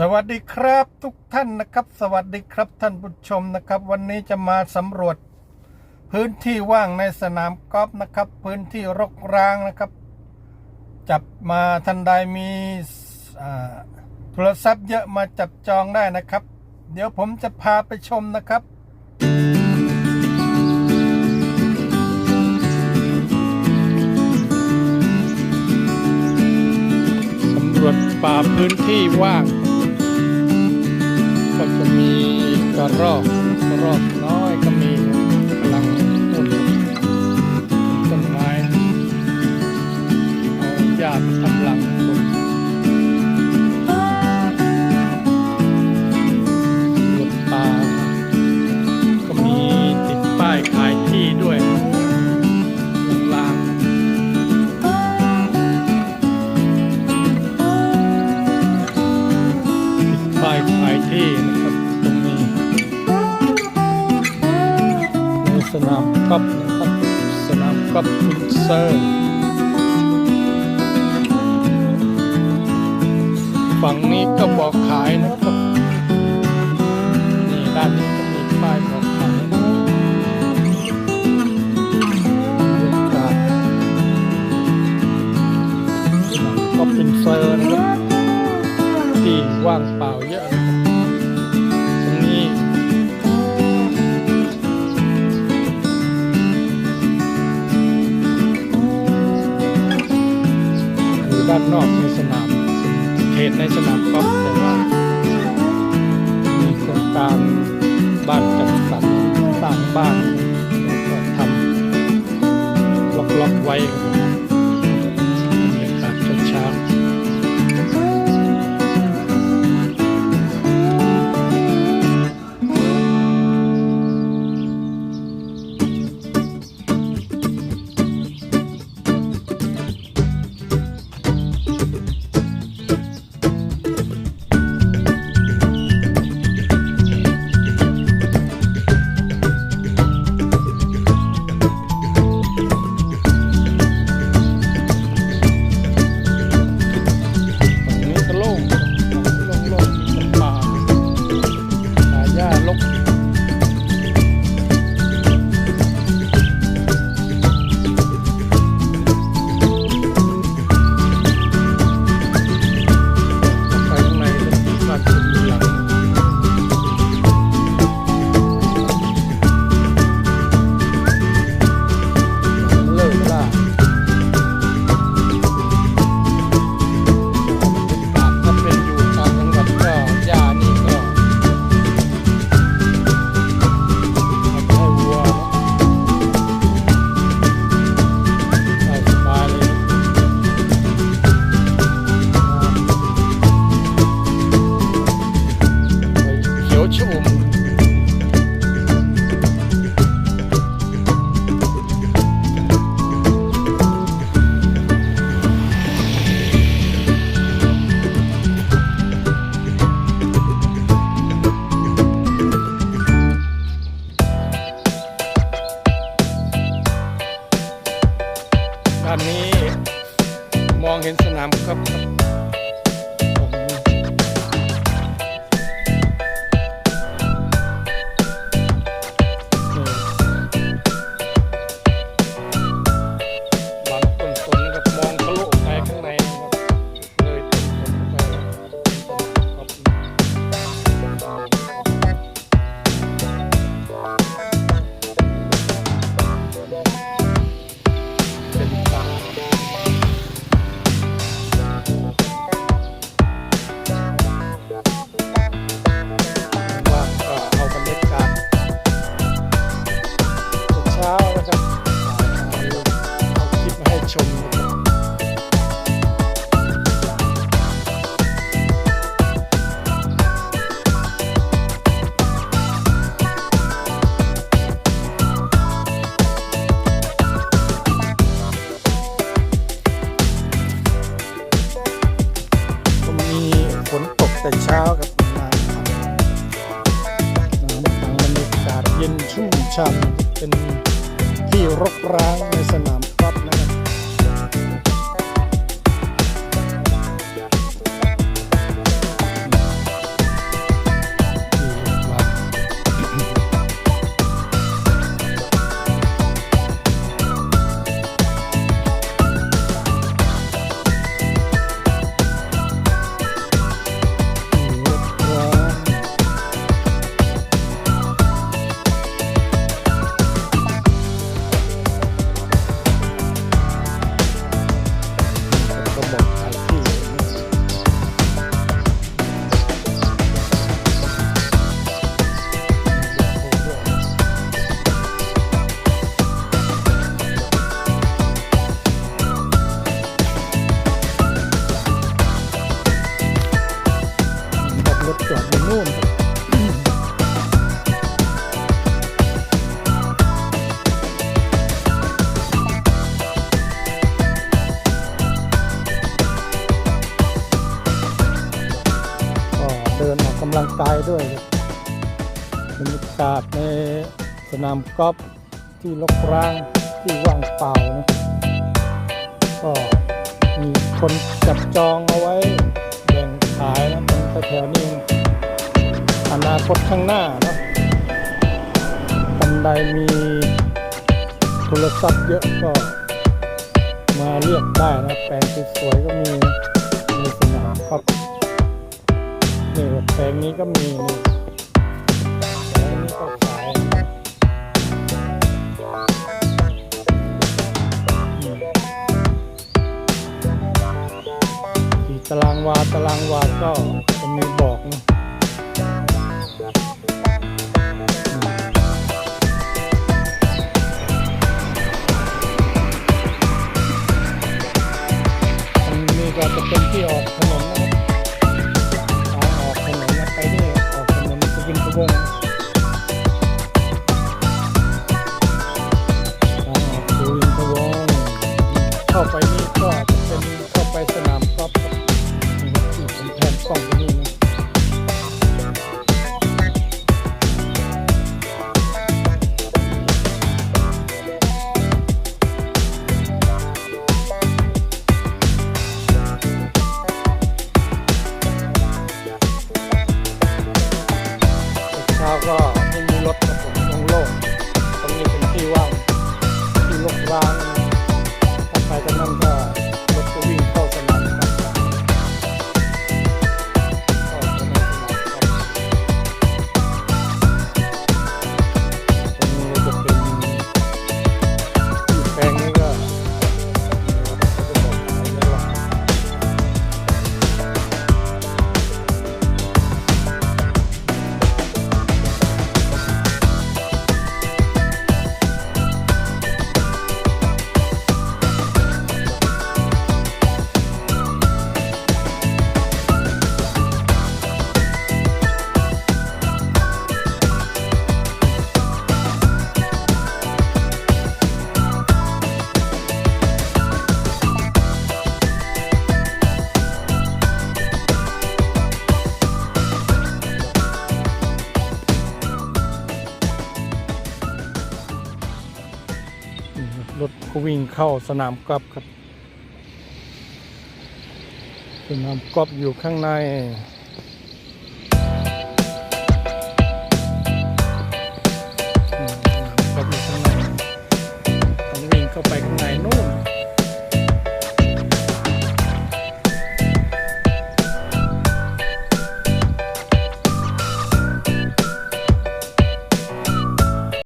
สวัสดีครับทุกท่านนะครับ สวัสดีครับท่านผู้ชมนะครับ วันนี้จะมาสำรวจ พื้นที่ว่างในสนามกอล์ฟนะครับ พื้นที่รกร้างนะครับ จับมาทันใดมีโทรศัพท์เยอะมาจับจองได้นะครับ เดี๋ยวผมจะพาไปชมนะครับสำรวจป่าพื้นที่ว่าง ก็จะมีกระรอกกระรอกน้อย กอล์ฟวินเซอร์ฝั่งนี้ก็บอกขายนะครับ นี่ด้านนี้ก็มีป้ายบอกขายกาศสนามกอล์ฟวินเซอร์นะครับที่ว่างเปล่าเยอะานนอกในสนามเขตในสนามกอล์ฟแต่ว่ามีโครงการบ้านจัดสรรสร้างบ้านแล้วก็ทำล็อกๆไว้ สนามครับ ชุ่มฉ่ำเป็นที่รกร้างในสนามำลังกายด้วยบรรยากาศในสนามกอล์ฟที่รกร้างที่ว่างเปล่านะก็มีคนจับจองเอาไว้แบ่งขายนะตรงแถวนี้อนาคตข้างหน้าเนะท่านใดมีโทรศัพท์เยอะก็มาเรียกได้นะแปลงสวยๆก็มีในสนามครับนี่ แปลงนี้ก็มี เข้าไป ก็วิ่งเข้าสนามกอล์ฟครับ สนามกอล์ฟอยู่ข้างใน